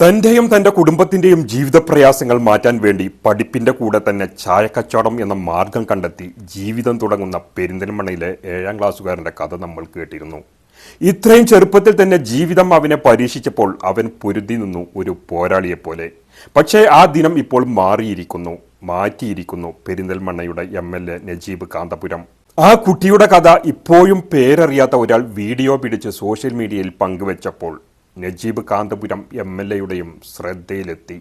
തന്റെയും തന്റെ കുടുംബത്തിന്റെയും ജീവിത പ്രയാസങ്ങൾ മാറ്റാൻ വേണ്ടി പഠിപ്പിന്റെ കൂടെ തന്നെ ചായക്കച്ചവടം എന്ന മാർഗം കണ്ടെത്തി ജീവിതം തുടങ്ങുന്ന പെരിന്തൽമണ്ണയിലെ ഏഴാം ക്ലാസ്സുകാരന്റെ കഥ നമ്മൾ കേട്ടിരുന്നു. ഇത്രയും ചെറുപ്പത്തിൽ തന്നെ ജീവിതം അവനെ പരീക്ഷിച്ചപ്പോൾ അവൻ പൊരുതി നിന്നു ഒരു പോരാളിയെപ്പോലെ. പക്ഷേ ആ ദിനം ഇപ്പോൾ മാറിയിരിക്കുന്നു മാറ്റിയിരിക്കുന്നു പെരിന്തൽമണ്ണയുടെ M L A Najeeb Kanthapuram. ആ കുട്ടിയുടെ കഥ ഇപ്പോഴും പേരറിയാത്ത ഒരാൾ വീഡിയോ പിടിച്ച് സോഷ്യൽ മീഡിയയിൽ പങ്കുവച്ചപ്പോൾ നജീബ് കാന്തപുരം എം എൽ എയുടെയും ശ്രദ്ധയിലെത്തി.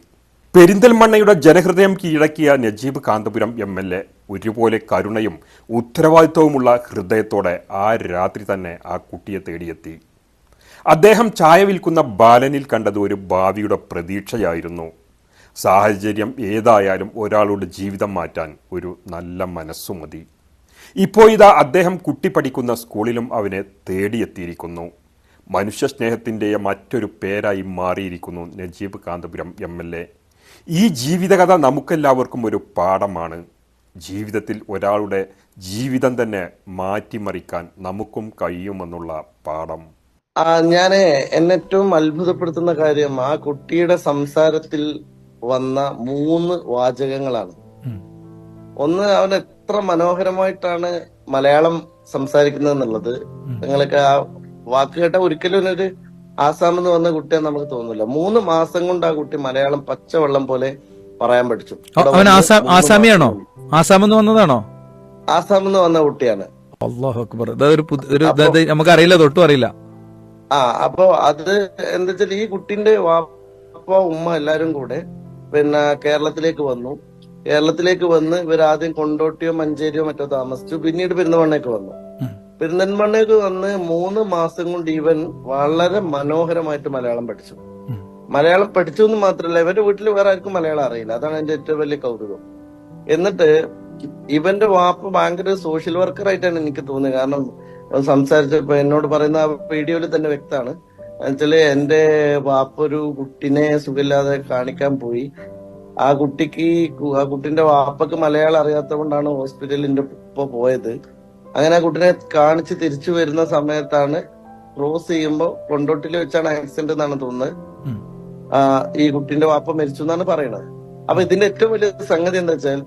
പെരിന്തൽമണ്ണയുടെ ജനഹൃദയം കീഴടക്കിയ Najeeb Kanthapuram M L A ഒരുപോലെ കരുണയും ഉത്തരവാദിത്വവുമുള്ള ഹൃദയത്തോടെ ആ രാത്രി തന്നെ ആ കുട്ടിയെ തേടിയെത്തി. അദ്ദേഹം ചായ വിൽക്കുന്ന ബാലനിൽ കണ്ടത് ഒരു ഭാവിയുടെ പ്രതീക്ഷയായിരുന്നു. സാഹചര്യം ഏതായാലും ഒരാളുടെ ജീവിതം മാറ്റാൻ ഒരു നല്ല മനസ്സു മതി. ഇപ്പോൾ ഇതാ അദ്ദേഹം കുട്ടി പഠിക്കുന്ന സ്കൂളിലും അവനെ തേടിയെത്തിയിരിക്കുന്നു. മനുഷ്യ സ്നേഹത്തിന്റെ മറ്റൊരു പേരായി മാറിയിരിക്കുന്നു Najeeb Kanthapuram M L A. ഈ ജീവിതകഥ നമുക്കെല്ലാവർക്കും ഒരു പാഠമാണ്. ജീവിതത്തിൽ ഒരാളുടെ ജീവിതം തന്നെ മാറ്റിമറിക്കാൻ നമുക്കും കഴിയുമെന്നുള്ള പാഠം. ഞാൻ ഞാൻ എന്നെ ഏറ്റവും അത്ഭുതപ്പെടുത്തുന്ന കാര്യം ആ കുട്ടിയുടെ സംസാരത്തിൽ വന്ന മൂന്ന് വാചകങ്ങളാണ്. ഒന്ന് അവൻ എത്ര മനോഹരമായിട്ടാണ് മലയാളം സംസാരിക്കുന്നത് എന്നുള്ളത് നിങ്ങൾക്ക് ആ വാക്ക് കേട്ട ഒരിക്കലും ഒരു ആസാം എന്ന് വന്ന കുട്ടിയെ നമുക്ക് തോന്നില്ല മൂന്ന് മാസം കൊണ്ട് ആ കുട്ടി മലയാളം പച്ചവെള്ളം പോലെ പറയാൻ പഠിച്ചു. അവ- അവൻ ആസാം ആസാമിയാണോ? ആസാം എന്ന് വന്നതാണോ? ആസാം എന്ന് വന്ന കുട്ടിയാണ്. അള്ളാഹു അക്ബർ. ഇത് ഒരു നമുക്ക് അറിയില്ല തൊട്ടും അറിയില്ല. ആ അപ്പൊ അത് എന്താ വെച്ചാൽ ഈ കുട്ടിന്റെ വാപ്പ ഉമ്മ എല്ലാരും കൂടെ പിന്നെ കേരളത്തിലേക്ക് വന്നു. കേരളത്തിലേക്ക് വന്ന് ഇവർ ആദ്യം കൊണ്ടോട്ടിയോ മഞ്ചേരിയോ മറ്റോ താമസിച്ചു. പിന്നീട് പെരുന്തമണ്ണയ്ക്ക് വന്നു. ഉം. പെരുന്തൽമണ്ണയ്ക്ക് വന്ന് മൂന്ന് മാസം കൊണ്ട് ഇവൻ വളരെ മനോഹരമായിട്ട് മലയാളം പഠിച്ചു. മലയാളം പഠിച്ചു എന്ന് മാത്രമല്ല ഇവന്റെ വീട്ടിൽ വേറെ ആർക്കും മലയാളം അറിയില്ല. അതാണ് എന്റെ ഏറ്റവും വലിയ കൗതുകം. എന്നിട്ട് ഇവന്റെ വാപ്പ ഭയങ്കര സോഷ്യൽ വർക്കർ ആയിട്ടാണ് എനിക്ക് തോന്നിയത്. കാരണം സംസാരിച്ചപ്പോ എന്നോട് പറയുന്ന ആ വീഡിയോയിൽ തന്നെ വ്യക്തമാണ്. എന്നുവെച്ചാൽ എന്റെ വാപ്പ ഒരു കുട്ടിനെ സുഖമില്ലാതെ കാണിക്കാൻ പോയി. ആ കുട്ടിക്ക് ആ കുട്ടിന്റെ വാപ്പക്ക് മലയാളം അറിയാത്തത് കൊണ്ടാണ് ഹോസ്പിറ്റലിന്റെ ഇപ്പൊ പോയത്. അങ്ങനെ ആ കുട്ടിനെ കാണിച്ച് തിരിച്ചു വരുന്ന സമയത്താണ് ക്രോസ് ചെയ്യുമ്പോൾ കൊണ്ടോട്ടിൽ വെച്ചാണ് ആക്സിഡന്റ് എന്നാണ് തോന്നുന്നത്. ആ ഈ കുട്ടിന്റെ വാപ്പ മരിച്ചു എന്നാണ് പറയുന്നത് അപ്പൊ ഇതിന്റെ ഏറ്റവും വലിയ സംഗതി എന്താ വെച്ചാൽ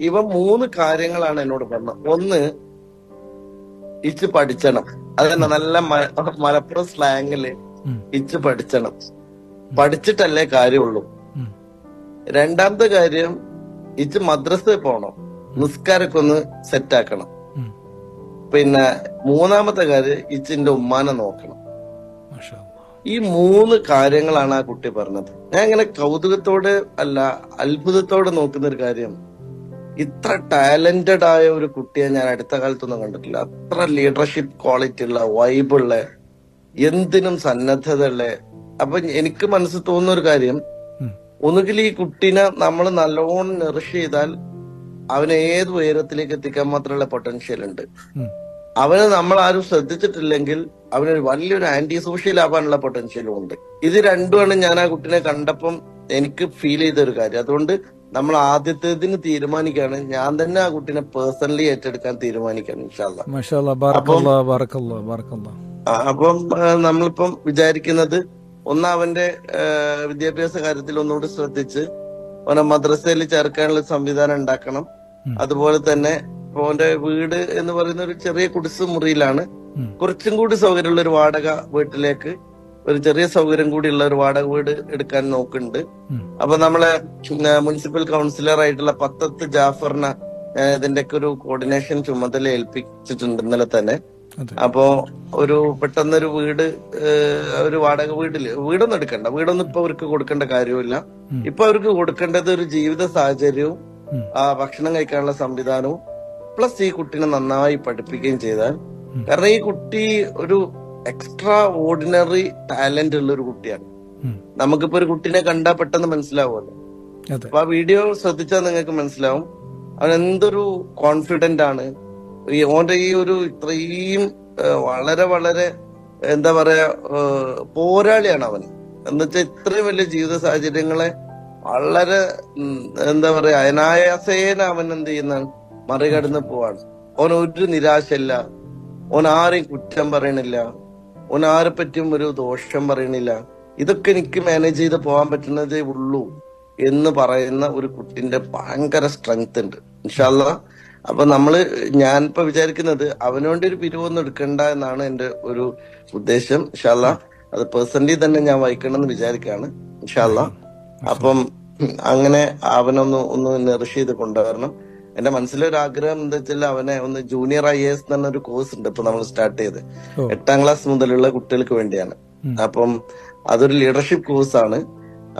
ഇവ മൂന്ന് കാര്യങ്ങളാണ് എന്നോട് പറഞ്ഞത്. ഒന്ന് ഇച്ച് പഠിച്ചണം. അതന്നെ നല്ല മലപ്പുറം സ്ലാങ്ങിൽ ഇച്ച് പഠിച്ചണം. പഠിച്ചിട്ടല്ലേ കാര്യമുള്ളൂ. രണ്ടാമത്തെ കാര്യം ഇച്ച് മദ്രസയിൽ പോണം. നിസ്കാരൊക്കെ ഒന്ന് സെറ്റ് ആക്കണം. പിന്നെ മൂന്നാമത്തെ കാര്യം ഇച്ചിന്റെ ഉമ്മാനെ നോക്കണം. ഈ മൂന്ന് കാര്യങ്ങളാണ് ആ കുട്ടി പറഞ്ഞത്. ഞാൻ ഇങ്ങനെ കൗതുകത്തോട് അല്ല അത്ഭുതത്തോടെ നോക്കുന്ന ഒരു കാര്യം. ഇത്ര ടാലന്റഡ് ആയ ഒരു കുട്ടിയെ ഞാൻ അടുത്ത കാലത്തൊന്നും കണ്ടിട്ടില്ല. അത്ര ലീഡർഷിപ്പ് ക്വാളിറ്റി ഉള്ള വൈബുള്ള എന്തിനും സന്നദ്ധത ഉള്ള. അപ്പൊ എനിക്ക് മനസ്സിൽ തോന്നുന്ന ഒരു കാര്യം. ഒന്നുകിൽ ഈ കുട്ടീനെ നമ്മൾ നല്ലോണം നെറിഷ് ചെയ്താൽ അവനെ ഏത് ഉയരത്തിലേക്ക് എത്തിക്കാൻ മാത്രമുള്ള പൊട്ടൻഷ്യൽ ഉണ്ട്. അവന് നമ്മൾ ആരും ശ്രദ്ധിച്ചിട്ടില്ലെങ്കിൽ അവനൊരു വലിയൊരു ആന്റി സോഷ്യൽ ആവാനുള്ള പൊട്ടൻഷ്യലും ഉണ്ട്. ഇത് രണ്ടുമാണ് ഞാൻ ആ കുട്ടിനെ കണ്ടപ്പം എനിക്ക് ഫീൽ ചെയ്ത ഒരു കാര്യം. അതുകൊണ്ട് നമ്മൾ ആദ്യത്തേതിന് തീരുമാനിക്കുകയാണ്. ഞാൻ തന്നെ ആ കുട്ടിനെ പേഴ്സണലി ഏറ്റെടുക്കാൻ തീരുമാനിക്കുകയാണ് അപ്പം നമ്മളിപ്പം വിചാരിക്കുന്നത് ഒന്ന് അവന്റെ വിദ്യാഭ്യാസ കാര്യത്തിൽ ഒന്നുകൂടി ശ്രദ്ധിച്ച് അവനെ മദ്രസയിൽ ചേർക്കാനുള്ള സംവിധാനം ഉണ്ടാക്കണം. അതുപോലെ തന്നെ ഓന്റെ അവന്റെ വീട് എന്ന് പറയുന്ന ഒരു ചെറിയ കുടിസ് മുറിയിലാണ്. കുറച്ചും കൂടി സൗകര്യമുള്ള ഒരു വാടക വീട്ടിലേക്ക് ഒരു ചെറിയ സൗകര്യം കൂടിയുള്ള ഒരു വാടക വീട് എടുക്കാൻ നോക്കുന്നുണ്ട്. അപ്പൊ നമ്മളെ മുനിസിപ്പൽ കൗൺസിലർ ആയിട്ടുള്ള പത്തത്ത് ജാഫറിനെ ഇതിന്റെ ഒക്കെ ഒരു കോർഡിനേഷൻ ചുമതല ഏൽപ്പിച്ചിട്ടുണ്ട് ഇന്നലെ തന്നെ. അപ്പോ ഒരു പെട്ടെന്നൊരു വീട് ഒരു വാടക വീട്ടിൽ വീടൊന്നും എടുക്കണ്ട. വീടൊന്നും ഇപ്പൊ അവർക്ക് കൊടുക്കേണ്ട കാര്യമില്ല. ഇപ്പൊ അവർക്ക് കൊടുക്കേണ്ടത് ഒരു ജീവിത സാഹചര്യവും ആ ഭക്ഷണം കഴിക്കാനുള്ള സംവിധാനവും പ്ലസ് ഈ കുട്ടീനെ നന്നായി പഠിപ്പിക്കുകയും ചെയ്താൽ. കാരണം ഈ കുട്ടി ഒരു എക്സ്ട്രാ ഓർഡിനറി ടാലന്റ് ഉള്ള ഒരു കുട്ടിയാണ്. നമുക്കിപ്പോ ഒരു കുട്ടീനെ കണ്ടാൽ പെട്ടെന്ന് മനസ്സിലാവുമല്ലോ. അപ്പൊ ആ വീഡിയോ ശ്രദ്ധിച്ചാൽ നിങ്ങൾക്ക് മനസ്സിലാവും. അവൻ എന്തൊരു കോൺഫിഡന്റ് ആണ്. ഈ ഓന്റെ ഈ ഒരു ഇത്രയും വളരെ വളരെ എന്താ പറയാ പോരാളിയാണ് അവൻ. എന്നുവെച്ചാൽ ഇത്രയും വലിയ ജീവിത സാഹചര്യങ്ങളെ വളരെ എന്താ പറയാ അനായാസേന അവൻ എന്ത് ചെയ്യുന്ന മറികടന്ന് പോവാണ്. ഓൻ ഒരു നിരാശയില്ല. ഓൻ ആരെയും കുറ്റം പറയണില്ല. ഓൻ ആരെ പറ്റിയും ഒരു ദോഷം പറയണില്ല. ഇതൊക്കെ എനിക്ക് മാനേജ് ചെയ്ത് പോകാൻ പറ്റുന്നതേ ഉള്ളൂ എന്ന് പറയുന്ന ഒരു കുട്ടിന്റെ ഭയങ്കര സ്ട്രെങ്ത് ഉണ്ട്. ഇൻഷാല്ല അപ്പൊ നമ്മൾ ഞാൻ ഇപ്പൊ വിചാരിക്കുന്നത് അവനോണ്ട് ഒരു പിരിവൊന്നും എടുക്കണ്ട എന്നാണ് എന്റെ ഒരു ഉദ്ദേശം. ഷാല്ല അത് പേഴ്സണലി തന്നെ ഞാൻ വഹിക്കണം എന്ന് വിചാരിക്കുകയാണ് ഇൻഷാല്ല അപ്പം അങ്ങനെ അവനൊന്ന് ഒന്ന് നെറിഷ് ചെയ്ത് കൊണ്ടുവരണം. എന്റെ മനസ്സിലൊരു ആഗ്രഹം എന്താ വെച്ചാൽ അവനെ ഒന്ന് ജൂനിയർ ഐ എസ് എന്നൊരു കോഴ്സ് ഉണ്ട് ഇപ്പൊ നമ്മൾ സ്റ്റാർട്ട് ചെയ്ത്. എട്ടാം ക്ലാസ് മുതലുള്ള കുട്ടികൾക്ക് വേണ്ടിയാണ്. അപ്പം അതൊരു ലീഡർഷിപ്പ് കോഴ്സാണ്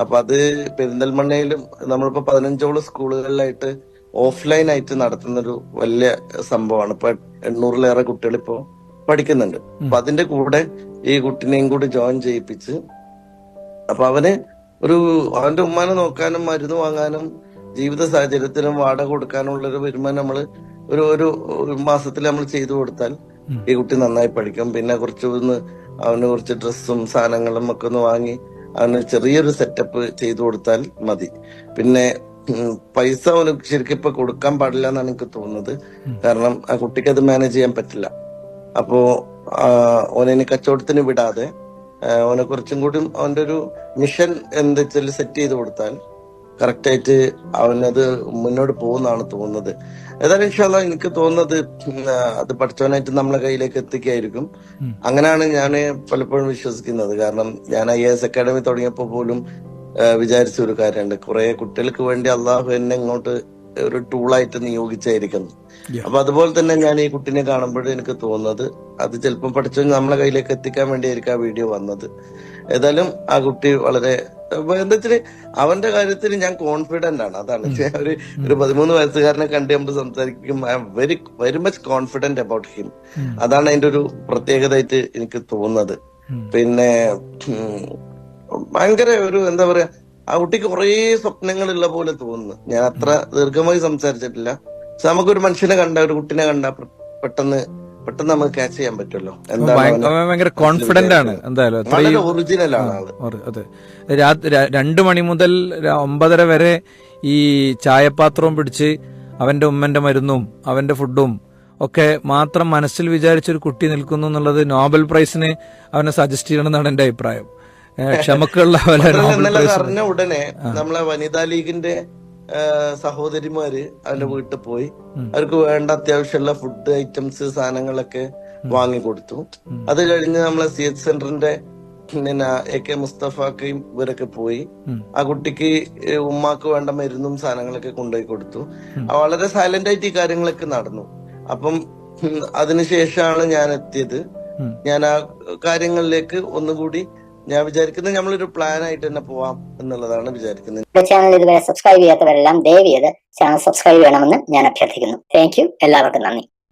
അപ്പൊ അത് പെരിന്തൽമണ്ണയിലും നമ്മളിപ്പോ പതിനഞ്ചോളം സ്കൂളുകളിലായിട്ട് ഓഫ്ലൈൻ ആയിട്ട് നടത്തുന്ന ഒരു വലിയ സംഭവമാണ്. ഇപ്പൊ എണ്ണൂറിലേറെ കുട്ടികൾ ഇപ്പോ പഠിക്കുന്നുണ്ട്. അപ്പൊ അതിന്റെ കൂടെ ഈ കുട്ടിനെയും കൂടി ജോയിൻ ചെയ്യിപ്പിച്ച് അപ്പൊ അവന് ഒരു അവന്റെ ഉമ്മാനെ നോക്കാനും മരുന്ന് വാങ്ങാനും ജീവിത സാഹചര്യത്തിനും വാടക കൊടുക്കാനുള്ള ഒരു വരുമാനം നമ്മൾ ഒരു ഒരു മാസത്തിൽ നമ്മൾ ചെയ്തു കൊടുത്താൽ ഈ കുട്ടി നന്നായി പഠിക്കും. പിന്നെ കുറച്ച് ഒന്ന് അവന് കുറച്ച് ഡ്രസ്സും സാധനങ്ങളും ഒക്കെ ഒന്ന് വാങ്ങി അവന് ചെറിയൊരു സെറ്റപ്പ് ചെയ്തു കൊടുത്താൽ മതി. പിന്നെ പൈസ അവന് ശരിക്കും ഇപ്പൊ കൊടുക്കാൻ പാടില്ല എന്നാണ് എനിക്ക് തോന്നുന്നത്. കാരണം ആ കുട്ടിക്ക് അത് മാനേജ് ചെയ്യാൻ പറ്റില്ല. അപ്പോ ഓനെ കച്ചവടത്തിന് വിടാതെ ഓനെ കുറച്ചും കൂടി അവന്റെ ഒരു മിഷൻ എന്താ വെച്ചാൽ സെറ്റ് ചെയ്ത് കൊടുത്താൽ കറക്റ്റ് ആയിട്ട് അവനത് മുന്നോട്ട് പോകുന്നതാണ് തോന്നുന്നത്. ഏതായാലും ഇൻഷാല്ല എനിക്ക് തോന്നുന്നത് അത് പഠിച്ചവനായിട്ട് നമ്മളെ കയ്യിലേക്ക് എത്തിക്കായിരിക്കും. അങ്ങനെയാണ് ഞാൻ പലപ്പോഴും വിശ്വസിക്കുന്നത്. കാരണം ഞാൻ ഐ എസ് അക്കാഡമി തുടങ്ങിയപ്പോൾ പോലും വിചാരിച്ച ഒരു കാര്യമുണ്ട്. കുറെ കുട്ടികൾക്ക് വേണ്ടി അള്ളാഹു എന്നെ ഇങ്ങോട്ട് ഒരു ടൂളായിട്ട് നിയോഗിച്ചായിരിക്കുന്നു. അപ്പൊ അതുപോലെ തന്നെ ഞാൻ ഈ കുട്ടിനെ കാണുമ്പോഴും എനിക്ക് തോന്നുന്നത് അത് ചിലപ്പം പഠിച്ചു നമ്മളെ കയ്യിലേക്ക് എത്തിക്കാൻ വേണ്ടിയായിരിക്കും ആ വീഡിയോ വന്നത്. ഏതായാലും ആ കുട്ടി വളരെ എന്താച്ചാൽ എന്താ വെച്ചാൽ അവന്റെ കാര്യത്തിൽ ഞാൻ കോൺഫിഡന്റ് ആണ്. അതാണ്. ഒരു ഒരു പതിമൂന്ന് വയസ്സുകാരനെ കണ്ട് നമ്മൾ സംസാരിക്കും. I am very very much confident about him അതാണ് അതിന്റെ ഒരു പ്രത്യേകതയായിട്ട് എനിക്ക് തോന്നുന്നത്. പിന്നെ ഭയങ്കര ഒരു എന്താ പറയാ ആ കുട്ടിക്ക് കുറേ സ്വപ്നങ്ങളുള്ള പോലെ തോന്നുന്നു. ഞാൻ അത്ര ദീർഘമായി സംസാരിച്ചിട്ടില്ല. പക്ഷെ നമുക്കൊരു മനുഷ്യനെ കണ്ട ഒരു കുട്ടിനെ കണ്ട പെട്ടെന്ന് പെട്ടെന്ന് നമുക്ക് ക്യാച്ച് ചെയ്യാൻ പറ്റുമല്ലോ. ഭയങ്കര കോൺഫിഡന്റ് ആണ്. എന്തായാലും ഒറിജിനൽ ആണ് അതെ രണ്ടു മണി മുതൽ ഒമ്പതര വരെ ഈ ചായപാത്രവും പിടിച്ച് അവന്റെ ഉമ്മന്റെ മരുന്നും അവന്റെ ഫുഡും ഒക്കെ മാത്രം മനസ്സിൽ വിചാരിച്ചൊരു കുട്ടി നിൽക്കുന്നു എന്നുള്ളത് നോബൽ പ്രൈസിന് അവനെ സജസ്റ്റ് ചെയ്യണമെന്നാണ് എന്റെ അഭിപ്രായം. ക്ഷമക്കുള്ള അറിഞ്ഞ ഉടനെ നമ്മളെ വനിതാ ലീഗിന്റെ സഹോദരിമാര് അവന്റെ വീട്ടിൽ പോയി. അവർക്ക് വേണ്ട അത്യാവശ്യമുള്ള ഫുഡ് ഐറ്റംസ് സാധനങ്ങളൊക്കെ വാങ്ങി കൊടുത്തു. അത് കഴിഞ്ഞ് നമ്മളെ സി എച്ച് സെന്ററിന്റെ പിന്നെ എ കെ മുസ്തഫാക്കയും ഇവരൊക്കെ പോയി. ആ കുട്ടിക്ക് ഉമ്മാക്ക് വേണ്ട മരുന്നും സാധനങ്ങളൊക്കെ കൊണ്ടുപോയി കൊടുത്തു. വളരെ സൈലന്റ് ആയിട്ട് ഈ കാര്യങ്ങളൊക്കെ നടന്നു. അപ്പം അതിനുശേഷമാണ് ഞാൻ എത്തിയത്. ഞാൻ ആ കാര്യങ്ങളിലേക്ക് ഒന്നുകൂടി ഞാൻ വിചാരിക്കുന്നത് നമ്മളൊരു പ്ലാൻ ആയിട്ട് തന്നെ പോവാം എന്നുള്ളതാണ് വിചാരിക്കുന്നത്. എന്റെ ചാനൽ ഇതുവരെ സബ്സ്ക്രൈബ് ചെയ്യാത്തവരെല്ലാം ദയവ് ചെയ്ത് ചാനൽ സബ്സ്ക്രൈബ് ചെയ്യണമെന്ന് ഞാൻ അഭ്യർത്ഥിക്കുന്നു. താങ്ക് എല്ലാവർക്കും നന്ദി.